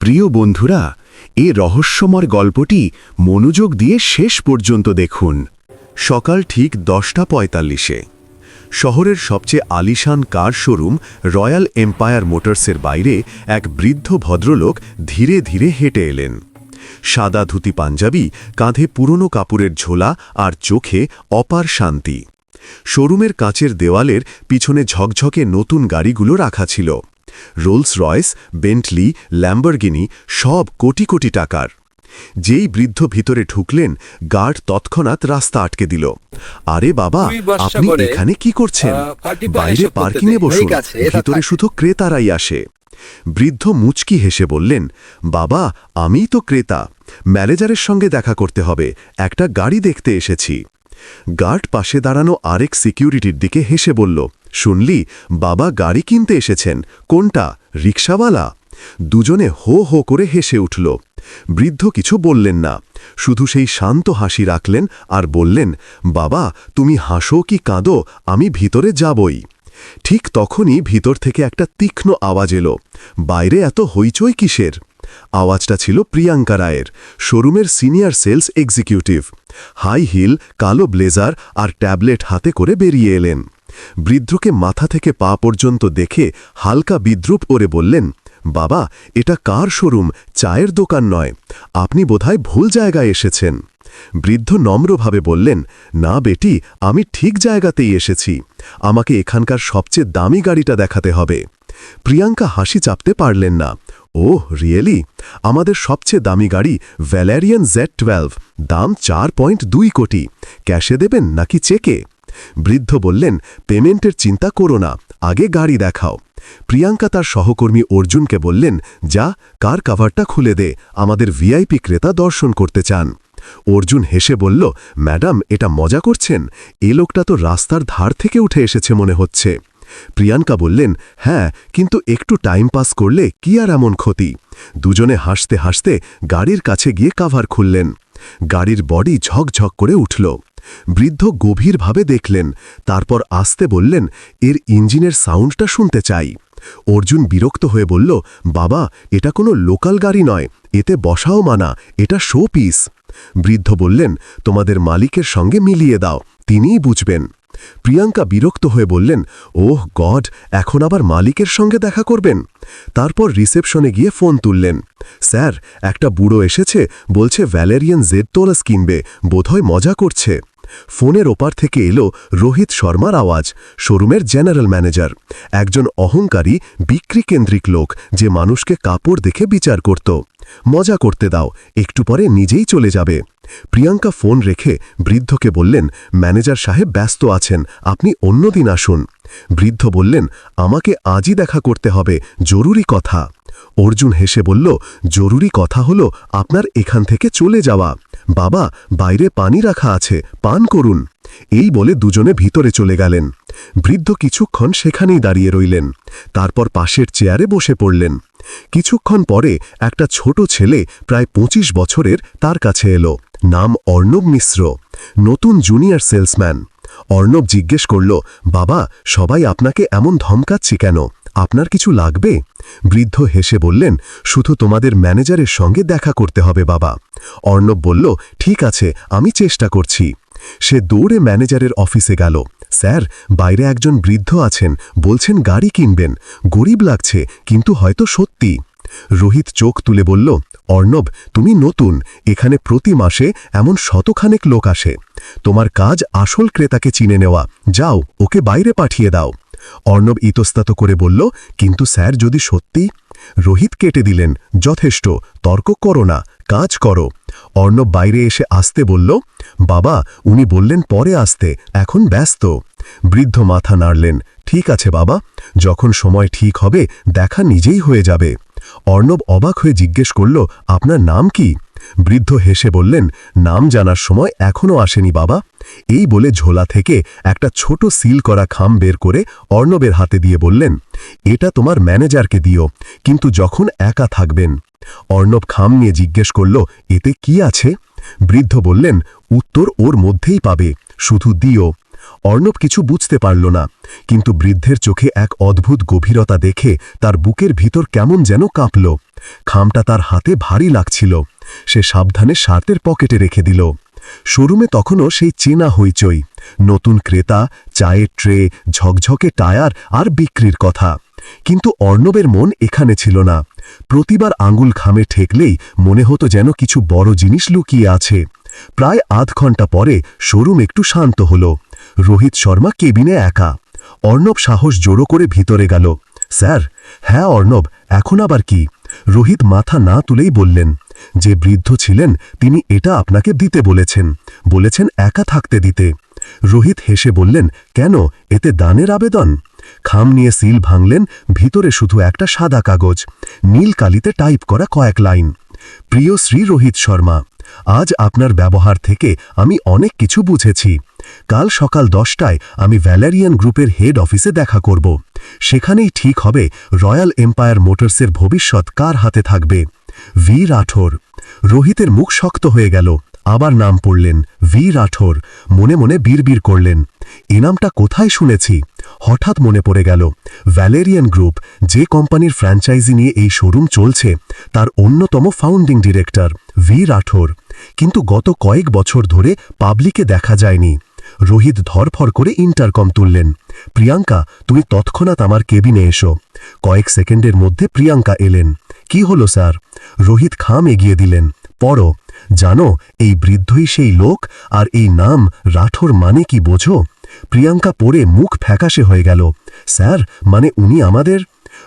প্রিয় বন্ধুরা, এ রহস্যময় গল্পটি মনোযোগ দিয়ে শেষ পর্যন্ত দেখুন। সকাল ঠিক দশটা পঁয়তাল্লিশে। শহরের সবচেয়ে আলিশান কার শোরুম রয়্যাল এম্পায়ার মোটরসের বাইরে এক বৃদ্ধ ভদ্রলোক ধীরে ধীরে হেঁটে এলেন। সাদা ধুতি পাঞ্জাবি, কাঁধে পুরনো কাপড়ের ঝোলা আর চোখে অপার শান্তি। শোরুমের কাঁচের দেওয়ালের পিছনে ঝকঝকে নতুন গাড়িগুলো রাখা ছিল। রোলস রয়েস বেন্টলি ল্যাম্বরগিনি সব কোটি কোটি টাকার। যেই বৃদ্ধ ভিতরে ঢুকলেন গার্ড তৎক্ষণাৎ রাস্তা আটকে দিল। আরে বাবা আপনি এখানে কি করছেন? বাইরে পার্কিংয়ে বসুন ভিতরে শুধু ক্রেতারাই আসে। বৃদ্ধ মুচকি হেসে বললেন বাবা আমিই তো ক্রেতা ম্যানেজারের সঙ্গে দেখা করতে হবে একটা গাড়ি দেখতে এসেছি। গার্ড পাশে দাঁড়ানো আরেক সিকিউরিটির দিকে হেসে বলল শুনলি, বাবা গাড়ি কিনতে এসেছেন। কোনটা? রিক্সাওয়ালা? দুজনে হো হো করে হেসে উঠল। বৃদ্ধ কিছু বললেন না। শুধু সেই শান্ত হাসি রাখলেন আর বললেন, বাবা, তুমি হাসো কি কাঁদো? আমি ভিতরে যাবই। ঠিক তখনই ভিতর থেকে একটা তীক্ষ্ণ আওয়াজ এলো। বাইরে এত হইচই কিসের? আওয়াজটা ছিল প্রিয়াঙ্কা রায়ের, শোরুমের senior sales executive. High heel, কালো ব্লেজার আর ট্যাবলেট হাতে করে বেরিয়ে এলেন। বৃদ্ধকে মাথা থেকে পা পর্যন্ত দেখে হালকা বিদ্রুপ ওরে বললেন, বাবা, এটা কার শোরুম? চায়ের দোকান নয়। আপনি বোধহয় ভুল জায়গায় এসেছেন। বৃদ্ধ নম্রভাবে বললেন, না বেটি, আমি ঠিক জায়গাতেই এসেছি। আমাকে এখানকার সবচেয়ে দামি গাড়িটা দেখাতে হবে। প্রিয়াঙ্কা হাসি চাপতে পারলেন না। Oh, really? আমাদের সবচেয়ে দামি গাড়ি ভ্যালেরিয়ান জেড টুয়েলভ, দাম চার পয়েন্ট দুই কোটি। ক্যাশে দেবেন নাকি চেকে? বৃদ্ধ বললেন, পেমেন্টের চিন্তা করো না, আগে গাড়ি দেখাও। প্রিয়াঙ্কা তার সহকর্মী অর্জুনকে বললেন, যা, কার কাভারটা খুলে দে, আমাদের ভিআইপি ক্রেতা দর্শন করতে চান। অর্জুন হেসে বলল, ম্যাডাম, এটা মজা করছেন? এ লোকটা তো রাস্তার ধার থেকে উঠে এসেছে মনে হচ্ছে। প্রিয়াঙ্কা বললেন হ্যাঁ কিন্তু একটু টাইম পাস করলে কি আর এমন ক্ষতি? দুজনে হাসতে হাসতে গাড়ির কাছে গিয়ে কাভার খুললেন। গাড়ির বডি ঝকঝক করে উঠল। বৃদ্ধ গভীরভাবে দেখলেন, তারপর আসতে বললেন, এর ইঞ্জিনের সাউন্ডটা শুনতে চাই। অর্জুন বিরক্ত হয়ে বলল, বাবা, এটা কোনো লোকাল গাড়ি নয়, এতে বসাও মানা, এটা শো পিস বৃদ্ধ বললেন, তোমাদের মালিকের সঙ্গে মিলিয়ে দাও, তিনিই বুঝবেন। প্রিয়াঙ্কা বিরক্ত হয়ে বললেন, ওহ গড, এখন আবার মালিকের সঙ্গে দেখা করবেন? তারপর রিসেপশনে গিয়ে ফোন তুললেন। স্যার, একটা বুড়ো এসেছে, বলছে ভ্যালেরিয়ান জেড তোলাস কিনবে, বোধহয় মজা করছে। ফোনের ওপার থেকে এলো রোহিত শর্মার আওয়াজ, শোরুমের জেনারেল ম্যানেজার। একজন অহংকারী বিক্রি কেন্দ্রিক লোক, যে মানুষকে কাপড় দেখে বিচার করত। মজা করতে দাও, একটু পরে নিজেই চলে যাবে। প্রিয়াঙ্কা ফোন রেখে বৃদ্ধকে বললেন, ম্যানেজার সাহেব ব্যস্ত আছেন। আপনি অন্যদিন আসুন। বৃদ্ধ বললেন, আমাকে আজই দেখা করতে হবে, জরুরি কথা। অর্জুন হেসে বলল, জরুরি কথা হলো আপনার এখান থেকে চলে যাওয়া। বাবা, বাইরে পানি রাখা আছে, পান করুন। এই বলে দুজনে ভিতরে চলে গেলেন। বৃদ্ধ কিছুক্ষণ সেখানেই দাঁড়িয়ে রইলেন। তারপর পাশের চেয়ারে বসে পড়লেন। কিছুক্ষণ পরে একটা ছোট ছেলে প্রায় ২৫ বছরের তার কাছে এলো। নাম অর্ণব মিশ্র, নতুন জুনিয়র সেলসম্যান। অর্ণব জিজ্ঞেস করল, বাবা, সবাই আপনাকে এমন ধমকাচ্ছি কেন? আপনার কিছু লাগবে? বৃদ্ধ হেসে বললেন, শুধু তোমাদের ম্যানেজারের সঙ্গে দেখা করতে হবে, বাবা। অর্ণব বলল, ঠিক আছে, আমি চেষ্টা করছি। সে দৌড়ে ম্যানেজারের অফিসে গেল। স্যার, বাইরে একজন বৃদ্ধ আছেন, বলছেন গাড়ি কিনবেন। গরিব লাগছে, কিন্তু হয়তো সত্যি। রোহিত চোখ তুলে বলল, অর্ণব, তুমি নতুন। এখানে প্রতি মাসে এমন শতখানেক লোক আসে। তোমার কাজ আসল ক্রেতাকে চিনে নেওয়া। যাও, ওকে বাইরে পাঠিয়ে দাও। অর্ণব ইতস্তাত করে বলল, কিন্তু স্যার, যদি সত্যি? রোহিত কেটে দিলেন, যথেষ্ট, তর্ক করো না, কাজ করো। অর্ণব বাইরে এসে আসতে বলল, বাবা, উনি বললেন পরে আসতে, এখন ব্যস্ত। বৃদ্ধ মাথা নাড়লেন, ঠিক আছে বাবা, যখন সময় ঠিক হবে, দেখা নিজেই হয়ে যাবে। অর্ণব অবাক হয়ে জিজ্ঞেস করল, আপনার নাম কি? বৃদ্ধ হেসে বললেন, নাম জানার সময় এখনও আসেনি বাবা। এই বলে ঝোলা থেকে একটা ছোট সিল করা খাম বের করে অর্ণবের হাতে দিয়ে বললেন, এটা তোমার ম্যানেজারকে দিও, কিন্তু যখন একা থাকবেন। অর্ণব খাম নিয়ে জিজ্ঞেস করল, এতে কি আছে? বৃদ্ধ বললেন, উত্তর ওর মধ্যেই পাবে, শুধু দিও। অর্ণব কিছু বুঝতে পারল না, কিন্তু বৃদ্ধের চোখে এক অদ্ভুত গভীরতা দেখে তার বুকের ভিতর কেমন যেন কাঁপল। খামটা তার হাতে ভারী লাগছিল। সে সাবধানে শার্টের পকেটে রেখে দিল। শোরুমে তখনও সেই চেনা হইচই, নতুন ক্রেতা, চায়ের ট্রে, ঝকঝকে টায়ার আর বিক্রির কথা। কিন্তু অর্ণবের মন এখানে ছিল না। প্রতিবার আঙুল খামে ঠেকলেই মনে হতো যেন কিছু বড় জিনিস লুকিয়ে আছে। প্রায় আধ ঘণ্টা পরে শোরুম একটু শান্ত হল। রোহিত শর্মা কেবিনে একা। অর্ণব সাহস জোড়ো করে ভিতরে গেল। স্যার হ্যাঁ অর্ণব, এখন আবার কি? রোহিত মাথা না তুলেই বললেন, যে বৃদ্ধ ছিলেন, তিনি এটা আপনাকে দিতে বলেছেন। বলেছেন একা থাকতে দিতে। রোহিত হেসে বললেন, কেন? এতে দানের আবেদন? খাম নিয়ে সিল ভাঙলেন, ভিতরে শুধু একটা সাদা কাগজ, নীল কালিতে টাইপ করা কয়েক লাইন। প্রিয় শ্রী রোহিত শর্মা আজ আপনার ব্যবহার থেকে আমি অনেক কিছু বুঝেছি। কাল সকাল দশটায় আমি ভ্যালেরিয়ান গ্রুপের হেড অফিসে দেখা করব। সেখানেই ঠিক হবে রয়্যাল এম্পায়ার মোটরসের ভবিষ্যৎ কার হাতে থাকবে। ভি রাঠোর। রোহিতের মুখ শক্ত হয়ে গেল। আবার নাম পড়লেন ভি রাঠোর। মনে মনে বিড়বিড় করলেন। এ নামটা কোথায় শুনেছি? হঠাৎ মনে পড়ে গেল ভ্যালেরিয়ান গ্রুপ যে কোম্পানির ফ্র্যাঞ্চাইজি নিয়ে এই শোরুম চলছে, তার অন্যতম ফাউন্ডিং ডিরেক্টর ভি রাঠোর। কিন্তু গত কয়েক বছর ধরে পাবলিকে দেখা যায়নি। রোহিত ধরফর করে ইন্টারকম তুললেন। প্রিয়াঙ্কা, তুমি তৎক্ষণাৎ আমার কেবিনে এসো। কয়েক সেকেন্ডের মধ্যে প্রিয়াঙ্কা এলেন। কি হলো, স্যার? রোহিত খাম এগিয়ে দিলেন। পড়ো। জানো, এই বৃদ্ধই সেই লোক, আর এই নাম রাঠোর মানে কি, বোঝো? প্রিয়াঙ্কা পড়ে মুখ ফ্যাকাশে হয়ে গেল। স্যার মানে উনি আমাদের?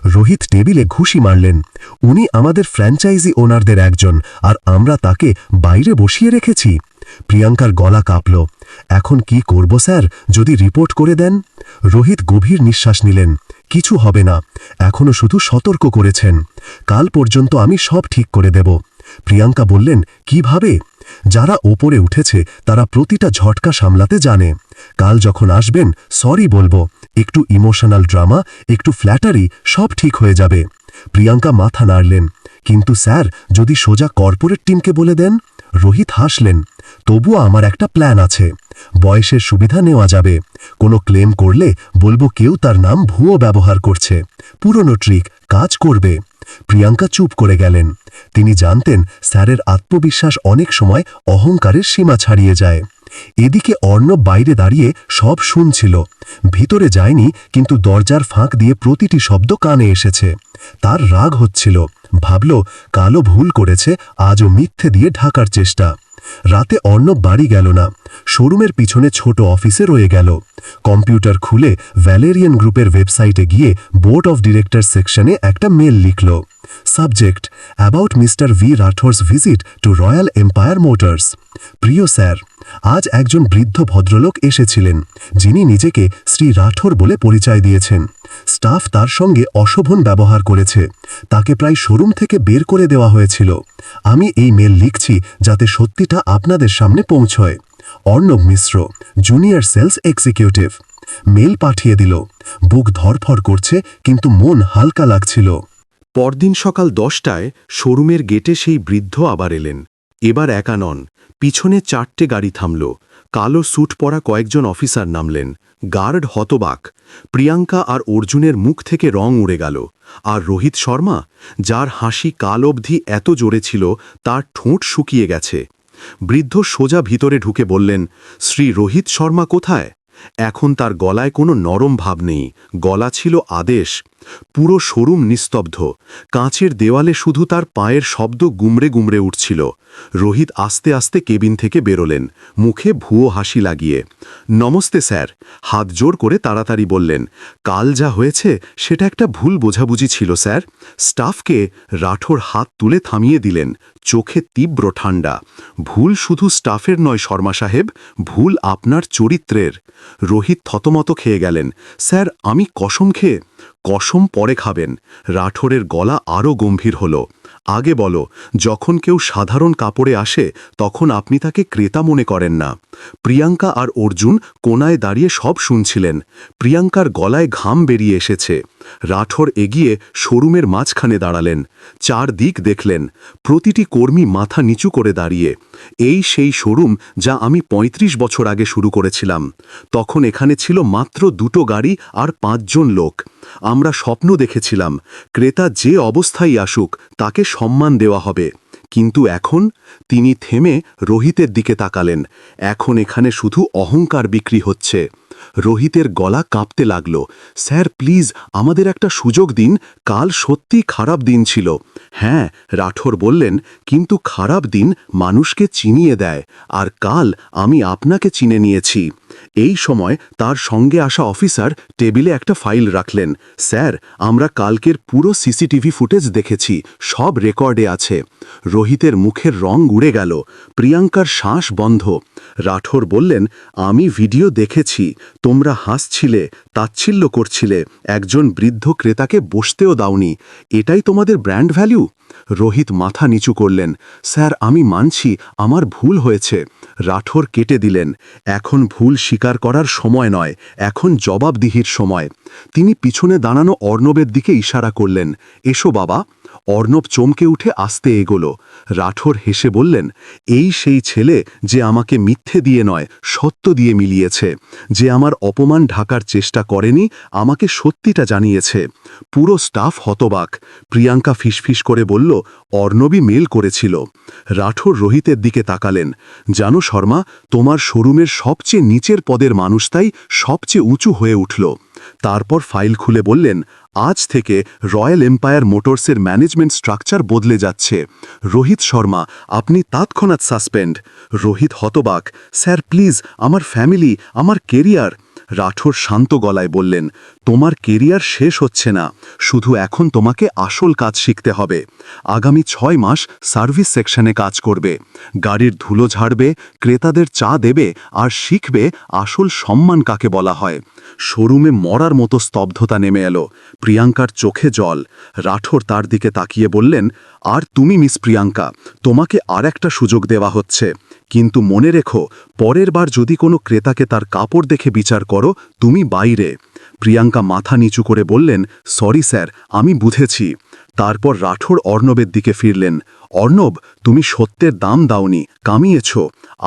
রোহিত টেবিলে ঘুষি মারলেন। উনি আমাদের ফ্র্যাঞ্চাইজি ওনারদের একজন, আর আমরা তাকে বাইরে বসিয়ে রেখেছি। প্রিয়াঙ্কার গলা কাঁপল। এখন কি করব, স্যার? যদি রিপোর্ট করে দেন? রোহিত গভীর নিঃশ্বাস নিলেন। কিছু হবে না। এখনও শুধু সতর্ক করেছেন। কাল পর্যন্ত আমি সব ঠিক করে দেব। প্রিয়াঙ্কা বললেন কীভাবে যারা ওপরে উঠেছে, তারা প্রতিটা ঝটকা সামলাতে জানে। কাল যখন আসবেন সরি বলব, একটু ইমোশনাল ড্রামা একটু ফ্ল্যাটারি সব ঠিক হয়ে যাবে। প্রিয়াঙ্কা মাথা নাড়লেন, কিন্তু স্যার, যদি সোজা কর্পোরেট টিমকে বলে দেন? রোহিত হাসলেন তবুও আমার একটা প্ল্যান আছে। বয়সের সুবিধা নেওয়া যাবে। কোনো ক্লেম করলে বলব কেউ তার নাম ভুয়ো ব্যবহার করছে। পুরনো ট্রিক কাজ করবে। প্রিয়াঙ্কা চুপ করে গেলেন। তিনি জানতেন স্যারের আত্মবিশ্বাস অনেক সময় অহংকারের সীমা ছাড়িয়ে যায়। এদিকে অর্ণব বাইরে দাঁড়িয়ে সব শুনছিল। ভিতরে যায়নি, কিন্তু দরজার ফাঁক দিয়ে প্রতিটি শব্দ কানে এসেছে। তার রাগ হচ্ছিল। ভাবল কালো ভুল করেছে, আজও মিথ্যে দিয়ে ঢাকার চেষ্টা। রাতে অর্ণব বাড়ি গেল না। শোরুমের পিছনে ছোট অফিসে রয়ে গেল। কম্পিউটার খুলে ভ্যালেরিয়ান গ্রুপের ওয়েবসাইটে গিয়ে বোর্ড অফ ডিরেক্টর সেকশনে একটা mail লিখল। Subject, about mister V Rathore's visit to royal empire motors. প্রিয় স্যার, আজ একজন বৃদ্ধ ভদ্রলোক এসেছিলেন, যিনি নিজেকে শ্রী রাঠোর বলে পরিচয় দিয়েছেন। স্টাফ তার সঙ্গে অশোভন ব্যবহার করেছে। তাকে প্রায় শোরুম থেকে বের করে দেওয়া হয়েছিল। আমি এই মেল লিখছি যাতে সত্যিটা আপনাদের সামনে পৌঁছয়। Arnab Mishra junior sales executive mail পাঠিয়ে দিল, বুক ধরফর করছে, কিন্তু মন হালকা লাগছিল। পরদিন সকাল দশটায় শোরুমের গেটে সেই বৃদ্ধ আবার এলেন। এবার একা নন, পিছনে চারটে গাড়ি থামল, কালো স্যুট পরা কয়েকজন অফিসার নামলেন, গার্ড হতবাক, প্রিয়াঙ্কা আর অর্জুনের মুখ থেকে রং উড়ে গেল, আর রোহিত শর্মা, যার হাসি কাল অবধি এত জোরে ছিল, তার ঠোঁট শুকিয়ে গেছে। বৃদ্ধ সোজা ভিতরে ঢুকে বললেন, শ্রী রোহিত শর্মা কোথায়? এখন তার গলায় কোনো নরম ভাব নেই। গলা ছিল আদেশ। পুরো শোরুম নিস্তব্ধ। কাঁচের দেওয়ালে শুধু তার পায়ের শব্দ গুমড়ে গুমড়ে উঠছিল। রোহিত আস্তে আস্তে কেবিন থেকে বেরোলেন। মুখে ভুয়ো হাসি লাগিয়ে। নমস্তে, স্যার। হাত জোর করে তাড়াতাড়ি বললেন, কাল যা হয়েছে, সেটা একটা ভুল বোঝাবুঝি ছিল, স্যার। স্টাফকে রাঠোর হাত তুলে থামিয়ে দিলেন। চোখে তীব্র ঠান্ডা। ভুল শুধু স্টাফের নয়, শর্মা সাহেব, ভুল আপনার চরিত্রের। রোহিত থতমত খেয়ে গেলেন, স্যার, আমি কসম খেয়ে কসম পরে খাবেন। রাঠোরের গলা আরও গম্ভীর হল। আগে বলো, যখন কেউ সাধারণ কাপড়ে আসে, তখন আপনি তাকে ক্রেতা মনে করেন না। প্রিয়াঙ্কা আর অর্জুন কোনায় দাঁড়িয়ে সব শুনছিলেন। প্রিয়াঙ্কার গলায় ঘাম বেরিয়ে এসেছে। রাঠোর এগিয়ে শোরুমের মাঝখানে দাঁড়ালেন চার দিক দেখলেন, প্রতিটি কর্মী মাথা নিচু করে দাঁড়িয়ে। এই সেই শোরুম যা আমি ৩৫ বছর আগে শুরু করেছিলাম। তখন এখানে ছিল মাত্র দুটো গাড়ি আর পাঁচজন লোক। আমরা স্বপ্ন দেখেছিলাম, ক্রেতা যে অবস্থায় আসুক, তাকে সম্মান দেওয়া হবে। কিন্তু এখন তিনি থেমে রোহিতের দিকে তাকালেন। এখন এখানে শুধু অহংকার বিক্রি হচ্ছে। রোহিতের গলা কাঁপতে লাগল। স্যার, প্লিজ, আমাদের একটা সুযোগ দিন। কাল সত্যি খারাপ দিন ছিল। হ্যাঁ রাঠোর বললেন, কিন্তু খারাপ দিন মানুষকে চিনিয়ে দেয়। আর কাল আমি আপনাকে চিনে নিয়েছি। এই সময় তার সঙ্গে আসা অফিসার টেবিলে একটা ফাইল রাখলেন। স্যার, আমরা কালকের পুরো সিসিটিভি ফুটেজ দেখেছি, সব রেকর্ডে আছে। রোহিতের মুখের রং উড়ে গেল, প্রিয়াঙ্কার শ্বাস বন্ধ। রাঠোর বললেন, আমি ভিডিও দেখেছি, তোমরা হাসছিলে, তাচ্ছিল্য করছিলে, একজন বৃদ্ধ ক্রেতাকে বসতেও দাওনি, এটাই তোমাদের ব্র্যান্ড ভ্যালু? রোহিত মাথা নিচু করলেন। স্যার, আমি মানছি, আমার ভুল হয়েছে। রাঠোর কেটে দিলেন। এখন ভুল স্বীকার করার সময় নয়, এখন জবাবদিহির সময়। তিনি পিছনে দাঁড়ানো অর্ণবের দিকে ইশারা করলেন। এসো বাবা। অর্ণব চমকে উঠে আসতে এগোল। রাঠোর হেসে বললেন, এই সেই ছেলে যে আমাকে মিথ্যে দিয়ে নয়, সত্য দিয়ে মিলিয়েছে। যে আমার অপমান ঢাকার চেষ্টা করেনি, আমাকে সত্যিটা জানিয়েছে। পুরো স্টাফ হতবাক। প্রিয়াঙ্কা ফিসফিস করে বলল অর্ণবী মেল করেছিল। রাঠোর রোহিতের দিকে তাকালেন। জানো শর্মা, তোমার শোরুমের সবচেয়ে নিচের পদের মানুষটাই সবচেয়ে উঁচু হয়ে উঠল। তারপর ফাইল খুলে বললেন, আজ থেকে রয়্যাল এম্পায়ার মোটরসের ম্যানেজমেন্ট স্ট্রাকচার বদলে যাচ্ছে। রোহিত শর্মা, আপনি তাৎক্ষণাৎ সাসপেন্ড। রোহিত হতবাক, স্যার, প্লিজ, আমার ফ্যামিলি, আমার কেরিয়ার রাঠোর শান্ত গলায় বললেন, তোমার কেরিয়ার শেষ হচ্ছে না, শুধু এখন তোমাকে আসল কাজ শিখতে হবে। আগামী ছয় মাস সার্ভিস সেকশনে কাজ করবে, গাড়ির ধুলো ঝাড়বে, ক্রেতাদের চা দেবে আর শিখবে আসল সম্মান কাকে বলা হয়। শোরুমে মরার মতো স্তব্ধতা নেমে এলো। প্রিয়াঙ্কার চোখে জল। রাঠোর তার দিকে তাকিয়ে বললেন, আর তুমি মিস প্রিয়াঙ্কা, তোমাকে আর একটা সুযোগ দেওয়া হচ্ছে। কিন্তু মনে রেখো, পরের বার যদি কোনো ক্রেতাকে তার কাপড় দেখে বিচার করো, তুমি বাইরে। প্রিয়াঙ্কা মাথা নিচু করে বললেন, সরি স্যার, আমি বুঝেছি। তারপর রাঠোর অর্ণবের দিকে ফিরলেন। অর্ণব, তুমি সত্যের দাম দাওনি, কামিয়েছ।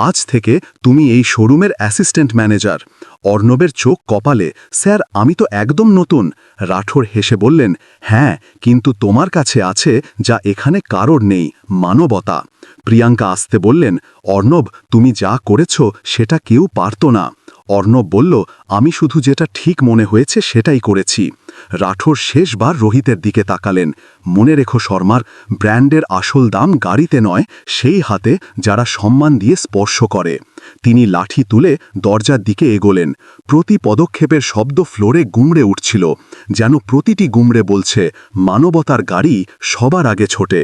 আজ থেকে তুমি এই শোরুমের অ্যাসিস্ট্যান্ট ম্যানেজার। অর্ণবের চোখ কপালে, স্যার, আমি তো একদম নতুন। রাঠোর হেসে বললেন হ্যাঁ কিন্তু তোমার কাছে আছে যা এখানে কারোর নেই, মানবতা। প্রিয়াঙ্কা আসতে বললেন, অর্ণব, তুমি যা করেছ, সেটা কেউ পারত না। অর্ণব বলল, আমি শুধু যেটা ঠিক মনে হয়েছে সেটাই করেছি। রাঠোর শেষবার রোহিতের দিকে তাকালেন। মনে রেখো শর্মার, ব্র্যান্ডের আসল দাম গাড়িতে নয়, সেই হাতে যারা সম্মান দিয়ে স্পর্শ করে। তিনি লাঠি তুলে দরজার দিকে এগোলেন। প্রতি পদক্ষেপের শব্দ ফ্লোরে গুমড়ে উঠছিল। যেন প্রতিটি গুমড়ে বলছে, মানবতার গাড়ি সবার আগে ছোটে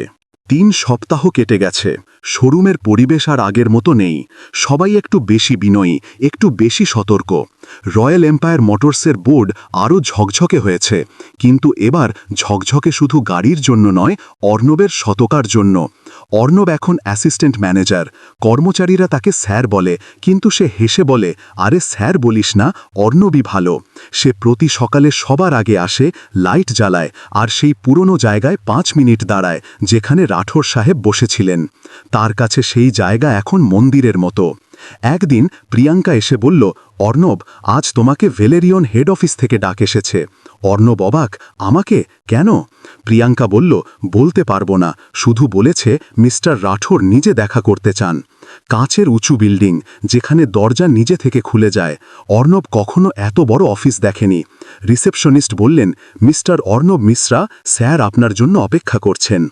তিন সপ্তাহ কেটে গেছে। শোরুমের পরিবেশ আর আগের মতো নেই। সবাই একটু বেশি বিনয়ী, একটু বেশি সতর্ক। রয়্যাল এম্পায়ার মোটরসের বোর্ড আরও ঝকঝকে হয়েছে। কিন্তু এবার ঝকঝকে শুধু গাড়ির জন্য নয়, অর্ণবের শতকার জন্য। অর্ণব এখন অ্যাসিস্ট্যান্ট ম্যানেজার কর্মচারীরা তাকে স্যার বলে, কিন্তু সে হেসে বলে, আরে স্যার বলিস না, অর্ণবই ভালো। সে প্রতি সকালে সবার আগে আসে লাইট জ্বালায়, আর সেই পুরনো জায়গায় পাঁচ মিনিট দাঁড়ায়, যেখানে রাঠোর সাহেব বসেছিলেন। তার কাছে সেই জায়গা এখন মন্দিরের মতো। একদিন প্রিয়াঙ্কা এসে বলল, অর্ণব, আজ তোমাকে ভেলেরিয়ন হেড অফিস থেকে ডাক এসেছে। অর্ণব অবাক আমাকে? কেন? প্রিয়াঙ্কা বলল, বলতে পারব না, শুধু বলেছে, মিস্টার রাঠোর নিজে দেখা করতে চান। কাঁচের উঁচু বিল্ডিং, যেখানে দরজা নিজে থেকে খুলে যায়। অর্ণব কখনো এত বড় অফিস দেখেনি। রিসেপশনিস্ট বললেন, মিস্টার অর্ণব মিশ্রা, স্যার আপনার জন্য অপেক্ষা করছেন।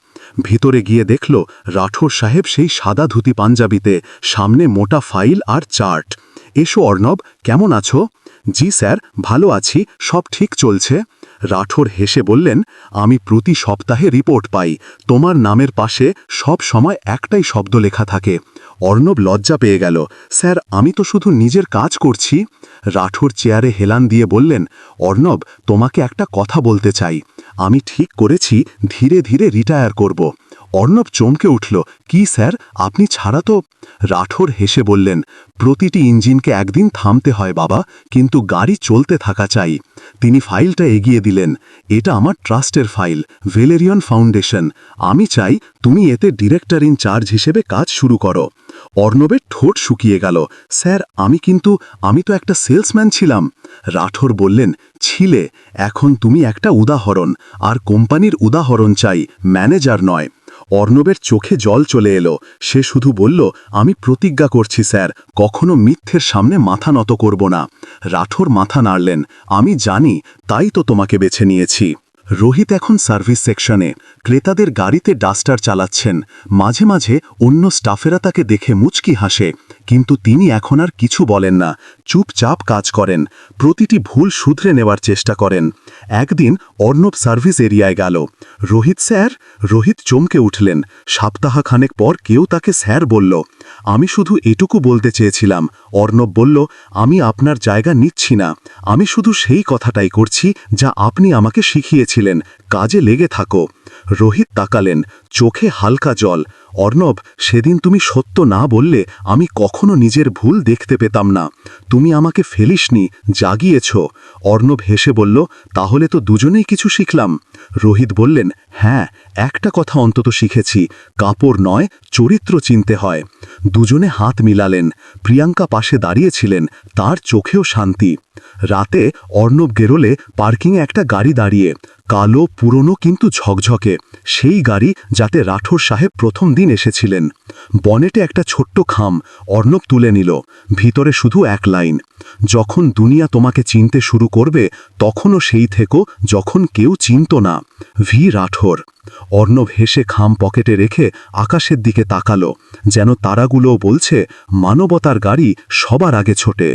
ভিতরে গিয়ে দেখল, রাঠোর সাহেব সেই সাদা ধুতি পাঞ্জাবিতে, সামনে মোটা ফাইল আর চার্ট। এসো অর্ণব, কেমন আছো? জি স্যার, ভালো আছি, সব ঠিক চলছে। রাঠোর হেসে বললেন, আমি প্রতি সপ্তাহে রিপোর্ট পাই। তোমার নামের পাশে সব সময় একটাই শব্দ লেখা থাকে। অর্ণব লজ্জা পেয়ে গেল। স্যার, আমি তো শুধু নিজের কাজ করছি। রাঠোর চেয়ারে হেলান দিয়ে বললেন, অর্ণব, তোমাকে একটা কথা বলতে চাই। আমি ঠিক করেছি, ধীরে ধীরে রিটায়ার করব। অর্ণব চমকে উঠল, কি স্যার? আপনি ছাড়া তো রাঠোর হেসে বললেন, প্রতিটি ইঞ্জিনকে একদিন থামতে হয় বাবা, কিন্তু গাড়ি চলতে থাকা চাই। তিনি ফাইলটা এগিয়ে দিলেন, এটা আমার ট্রাস্টের ফাইল, ভেলেরিয়ন ফাউন্ডেশন। আমি চাই তুমি এতে ডিরেক্টর ইন চার্জ হিসেবে কাজ শুরু করো। অর্ণবের ঠোঁট শুকিয়ে গেল, স্যার, আমি কিন্তু, আমি তো একটা সেলসম্যান ছিলাম। রাঠোর বললেন, ছিলে, এখন তুমি একটা উদাহরণ, আর কোম্পানির উদাহরণ চাই, ম্যানেজার নয়। অর্ণবের চোখে জল চলে এলো। সে শুধু বলল, আমি প্রতিজ্ঞা করছি, স্যার। কখনো মিথ্যের সামনে মাথা নত করব না। রাঠোর মাথা নাড়লেন। আমি জানি, তাই তো তোমাকে বেছে নিয়েছি। রোহিত এখন সার্ভিস সেকশনে। ক্রেতাদের গাড়িতে ডাস্টার চালাচ্ছেন। মাঝে মাঝে অন্য স্টাফেরা তাকে দেখে মুচকি হাসে। কিন্তু তিনি এখন আর কিছু বলেন না। চুপচাপ কাজ করেন। প্রতিটি ভুল শুধরে নেওয়ার চেষ্টা করেন। একদিন অর্ণব সার্ভিস এরিয়ায় গেল। রোহিত স্যার, রোহিত চমকে উঠলেন। সপ্তাহখানেক পর কেউ তাকে স্যার বলল। আমি শুধু এটুকু বলতে চেয়েছিলাম। অর্ণব বলল, আমি আপনার জায়গা নিচ্ছি না। আমি শুধু সেই কথাটাই করছি যা আপনি আমাকে শিখিয়েছিলেন। কাজে লেগে থাকো। রোহিত তাকালেন, চোখে হালকা জল। অর্ণব, সেদিন তুমি সত্য না বললে আমি কখনো নিজের ভুল দেখতে পেতাম না। তুমি আমাকে ফেলিসনি, জাগিয়েছ। অর্ণব হেসে বলল, তাহলে তো দুজনেই কিছু শিখলাম। রোহিত বললেন হ্যাঁ একটা কথা অন্তত শিখেছি। কাপড় নয়, চরিত্র চিনতে হয়। দুজনে হাত মিলালেন। প্রিয়াঙ্কা পাশে দাঁড়িয়েছিলেন, তার চোখেও শান্তি। রাতে অর্ণব গেরোলে পার্কিংয়ে একটা গাড়ি দাঁড়িয়ে কালো, পুরনো কিন্তু ঝকঝকে। সেই গাড়ি যাতে রাঠোর সাহেব প্রথম দিন এসেছিলেন। বনেটে একটা ছোট্ট খাম অর্ণব তুলে নিল। ভিতরে শুধু এক লাইন, যখন দুনিয়া তোমাকে চিনতে শুরু করবে, তখনও সেই থেকো যখন কেউ চিনত না। ভি রাঠোর। অর্ণব হেসে খাম পকেটে রেখে আকাশের দিকে তাকালো, যেন তারাগুলোও বলছে, মানবতার গাড়ি সবার আগে ছোটে।